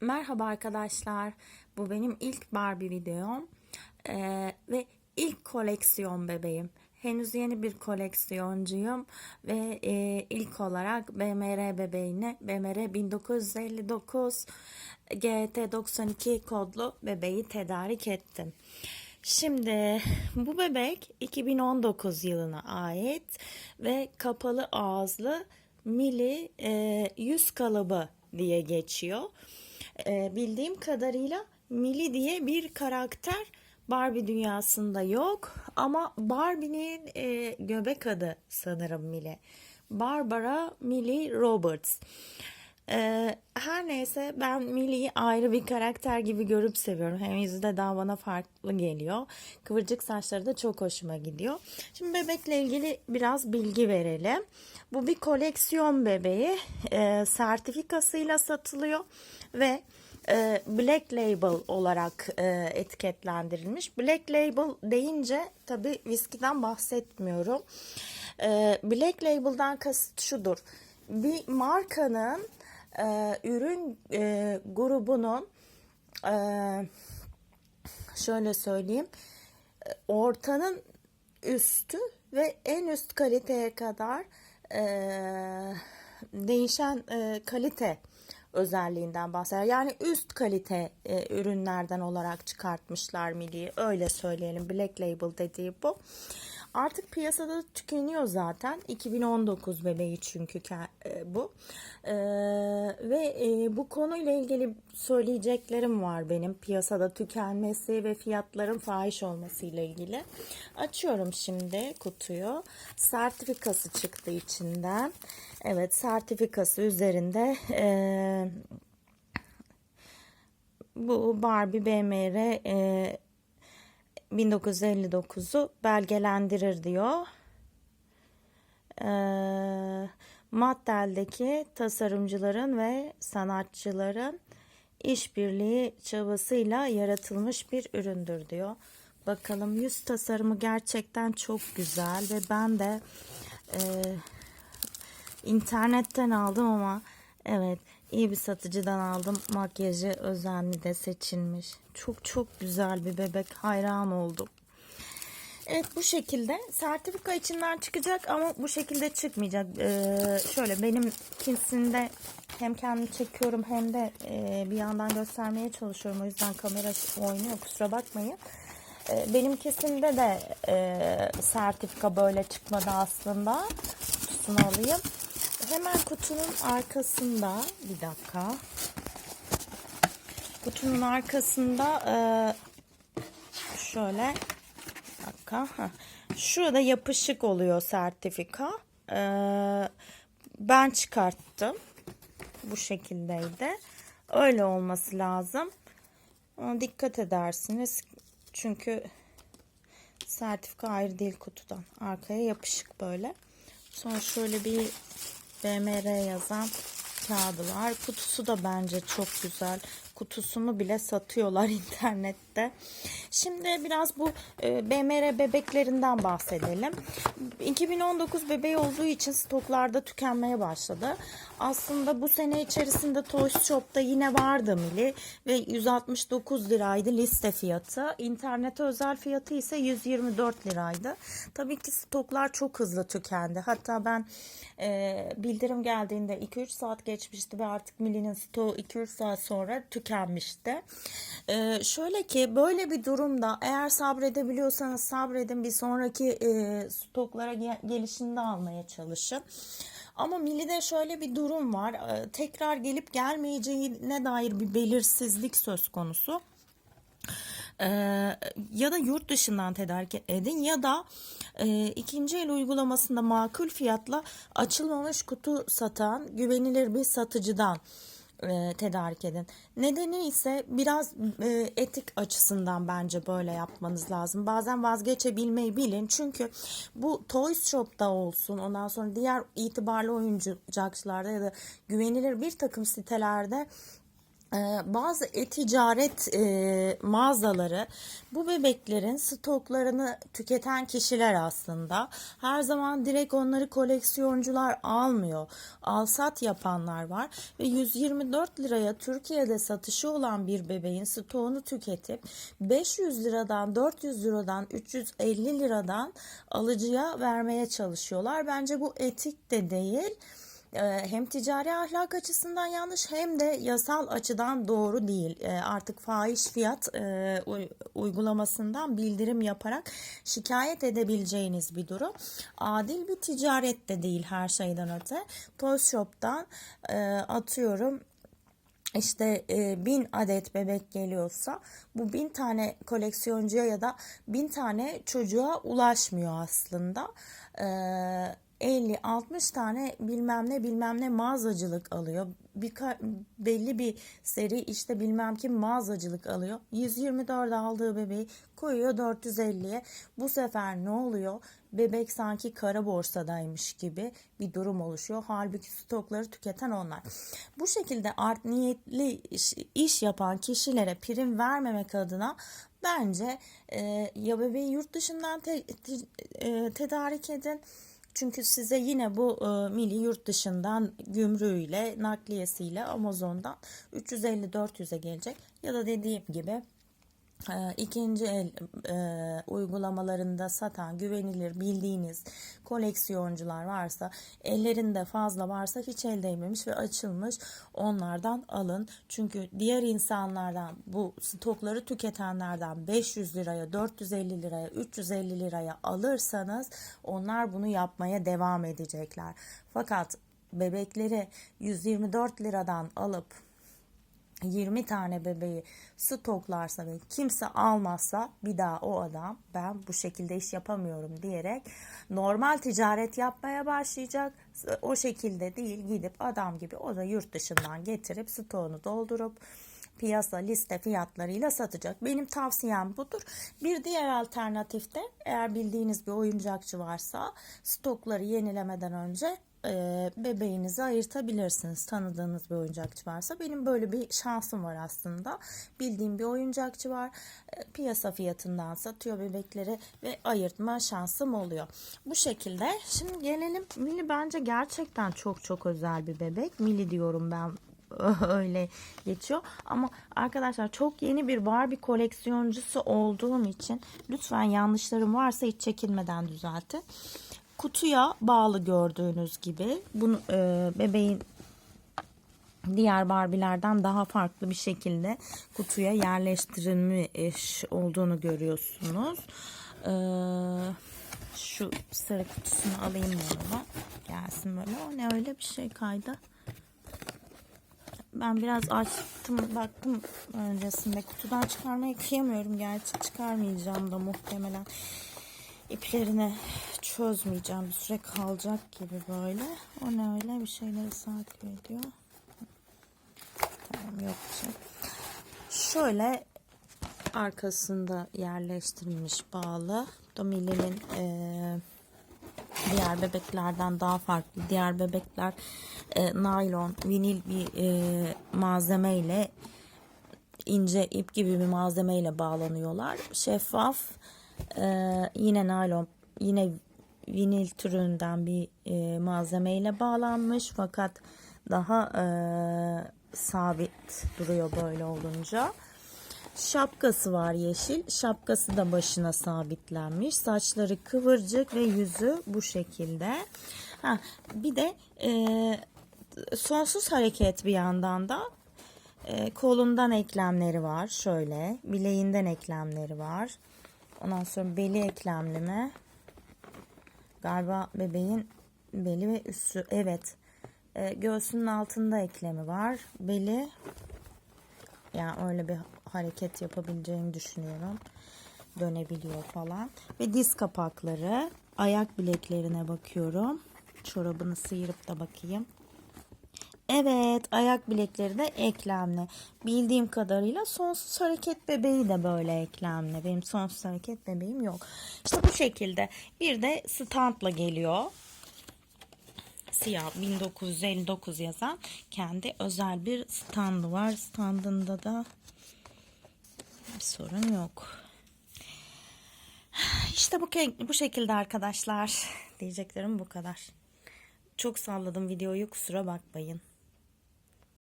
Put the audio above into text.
Merhaba arkadaşlar. Bu benim ilk Barbie videom. Ee, ve ilk koleksiyon bebeğim. Henüz yeni bir koleksiyoncuyum ve e, ilk olarak BMR bebeğini BMR 1959 GT92 kodlu bebeği tedarik ettim. Şimdi bu bebek 2019 yılına ait ve kapalı ağızlı mili e, yüz kalıbı diye geçiyor. E, bildiğim kadarıyla Mili diye bir karakter Barbie dünyasında yok ama Barbie'nin e, göbek adı sanırım Mili. Barbara Millie Roberts. Ee, her neyse ben Millie'yi ayrı bir karakter gibi görüp seviyorum. Hem yüzü de daha bana farklı geliyor. Kıvırcık saçları da çok hoşuma gidiyor. Şimdi bebekle ilgili biraz bilgi verelim. Bu bir koleksiyon bebeği. Ee, sertifikasıyla satılıyor ve e, Black Label olarak e, etiketlendirilmiş. Black Label deyince tabi viskiden bahsetmiyorum. E, Black Label'dan kasıt şudur. Bir markanın e, ürün e, grubunun e, şöyle söyleyeyim e, ortanın üstü ve en üst kaliteye kadar e, değişen e, kalite özelliğinden bahseder. Yani üst kalite e, ürünlerden olarak çıkartmışlar Milli'yi. Öyle söyleyelim. Black Label dediği bu. Artık piyasada tükeniyor zaten. 2019 bebeği çünkü e, bu. E, ve e, bu konuyla ilgili söyleyeceklerim var benim. Piyasada tükenmesi ve fiyatların fahiş olması ile ilgili. Açıyorum şimdi kutuyu. Sertifikası çıktı içinden. Evet sertifikası üzerinde e, bu Barbie BMR 1959'u belgelendirir diyor. E, Mattel'deki tasarımcıların ve sanatçıların işbirliği çabasıyla yaratılmış bir üründür diyor. Bakalım yüz tasarımı gerçekten çok güzel ve ben de e, İnternetten aldım ama evet iyi bir satıcıdan aldım. Makyajı özenli de seçilmiş. Çok çok güzel bir bebek. Hayran oldum. Evet bu şekilde sertifika içinden çıkacak ama bu şekilde çıkmayacak. Ee, şöyle benim kinsinde hem kendimi çekiyorum hem de e, bir yandan göstermeye çalışıyorum. O yüzden kamera oynuyor kusura bakmayın. Ee, benim kesimde de e, sertifika böyle çıkmadı aslında. Kutusunu alayım. Hemen kutunun arkasında bir dakika. Kutunun arkasında e, şöyle bir dakika. Şurada yapışık oluyor sertifika. E, ben çıkarttım. Bu şekildeydi. Öyle olması lazım. Ona dikkat edersiniz. Çünkü sertifika ayrı değil kutudan. Arkaya yapışık böyle. Sonra şöyle bir BMR yazan kağıdı. Kutusu da bence çok güzel. Kutusunu bile satıyorlar internette. Şimdi biraz bu e, BMR bebeklerinden bahsedelim. 2019 bebeği olduğu için stoklarda tükenmeye başladı. Aslında bu sene içerisinde Toys Shop'ta yine vardı Mili ve 169 liraydı liste fiyatı. İnternete özel fiyatı ise 124 liraydı. Tabii ki stoklar çok hızlı tükendi. Hatta ben e, bildirim geldiğinde 2-3 saat geçmişti ve artık Mili'nin stoğu 2-3 saat sonra tükenmişti. E, şöyle ki böyle bir durumda eğer sabredebiliyorsanız sabredin bir sonraki e, stoklara gelişinde almaya çalışın. Ama Milli'de şöyle bir durum var. Ee, tekrar gelip gelmeyeceğine dair bir belirsizlik söz konusu. Ee, ya da yurt dışından tedarik edin ya da e, ikinci el uygulamasında makul fiyatla açılmamış kutu satan güvenilir bir satıcıdan e, tedarik edin. Nedeni ise biraz e, etik açısından bence böyle yapmanız lazım. Bazen vazgeçebilmeyi bilin. Çünkü bu Toys Shop'ta olsun ondan sonra diğer itibarlı oyuncakçılarda ya da güvenilir bir takım sitelerde bazı e-ticaret e, mağazaları bu bebeklerin stoklarını tüketen kişiler aslında. Her zaman direkt onları koleksiyoncular almıyor. Alsat yapanlar var ve 124 liraya Türkiye'de satışı olan bir bebeğin stoğunu tüketip 500 liradan 400 liradan 350 liradan alıcıya vermeye çalışıyorlar. Bence bu etik de değil hem ticari ahlak açısından yanlış hem de yasal açıdan doğru değil. E, Artık fahiş fiyat e, uy- uygulamasından bildirim yaparak şikayet edebileceğiniz bir durum. Adil bir ticaret de değil her şeyden öte. Toy Shop'tan e, atıyorum işte e, bin adet bebek geliyorsa bu bin tane koleksiyoncuya ya da bin tane çocuğa ulaşmıyor aslında. E, 50-60 tane bilmem ne bilmem ne mağazacılık alıyor. Bir belli bir seri işte bilmem kim mağazacılık alıyor. 124 aldığı bebeği koyuyor 450'ye. Bu sefer ne oluyor? Bebek sanki kara borsadaymış gibi bir durum oluşuyor. Halbuki stokları tüketen onlar. Bu şekilde art niyetli iş, iş yapan kişilere prim vermemek adına bence e, ya bebeği yurt dışından te- te- e, tedarik edin çünkü size yine bu e, mili yurt dışından gümrüğüyle, nakliyesiyle Amazon'dan 350-400'e gelecek. Ya da dediğim gibi ikinci el e, uygulamalarında satan güvenilir bildiğiniz koleksiyoncular varsa ellerinde fazla varsa hiç el değmemiş ve açılmış onlardan alın. Çünkü diğer insanlardan bu stokları tüketenlerden 500 liraya 450 liraya 350 liraya alırsanız onlar bunu yapmaya devam edecekler. Fakat bebekleri 124 liradan alıp 20 tane bebeği stoklarsa ve kimse almazsa bir daha o adam ben bu şekilde iş yapamıyorum diyerek normal ticaret yapmaya başlayacak. O şekilde değil gidip adam gibi o da yurt dışından getirip stoğunu doldurup piyasa liste fiyatlarıyla satacak. Benim tavsiyem budur. Bir diğer alternatifte eğer bildiğiniz bir oyuncakçı varsa stokları yenilemeden önce e, bebeğinizi ayırtabilirsiniz. Tanıdığınız bir oyuncakçı varsa. Benim böyle bir şansım var aslında. Bildiğim bir oyuncakçı var. E, piyasa fiyatından satıyor bebekleri ve ayırtma şansım oluyor. Bu şekilde. Şimdi gelelim. Mili bence gerçekten çok çok özel bir bebek. Mili diyorum ben öyle geçiyor. Ama arkadaşlar çok yeni bir Barbie koleksiyoncusu olduğum için lütfen yanlışlarım varsa hiç çekinmeden düzeltin kutuya bağlı gördüğünüz gibi bunu e, bebeğin diğer Barbie'lerden daha farklı bir şekilde kutuya yerleştirilmiş olduğunu görüyorsunuz. E, şu sarı kutusunu alayım yanıma. Gelsin böyle. O ne öyle bir şey kaydı. Ben biraz açtım baktım öncesinde kutudan çıkarmayı kıyamıyorum. Gerçi çıkarmayacağım da muhtemelen iplerini çözmeyeceğim. Bir süre kalacak gibi böyle. O ne öyle bir şeyleri takip ediyor. Tamam bir şey. Şöyle arkasında yerleştirilmiş bağlı. Domili'nin e, diğer bebeklerden daha farklı. Diğer bebekler e, naylon, vinil bir e, malzemeyle ince ip gibi bir malzemeyle bağlanıyorlar. Şeffaf e, yine naylon yine vinil türünden bir e, malzemeyle bağlanmış fakat daha e, sabit duruyor böyle olunca. Şapkası var yeşil. Şapkası da başına sabitlenmiş. Saçları kıvırcık ve yüzü bu şekilde. Ha, bir de e, sonsuz hareket bir yandan da e, kolundan eklemleri var. Şöyle. Bileğinden eklemleri var. Ondan sonra beli eklemli mi? Galiba bebeğin beli ve üstü. Evet. E, göğsünün altında eklemi var. Beli yani öyle bir hareket yapabileceğini düşünüyorum. Dönebiliyor falan. Ve diz kapakları. Ayak bileklerine bakıyorum. Çorabını sıyırıp da bakayım. Evet ayak bilekleri de eklemli. Bildiğim kadarıyla sonsuz hareket bebeği de böyle eklemli. Benim sonsuz hareket bebeğim yok. İşte bu şekilde. Bir de standla geliyor. siyah 1959 yazan kendi özel bir standı var. Standında da bir sorun yok. İşte bu, bu şekilde arkadaşlar. Diyeceklerim bu kadar. Çok salladım videoyu kusura bakmayın.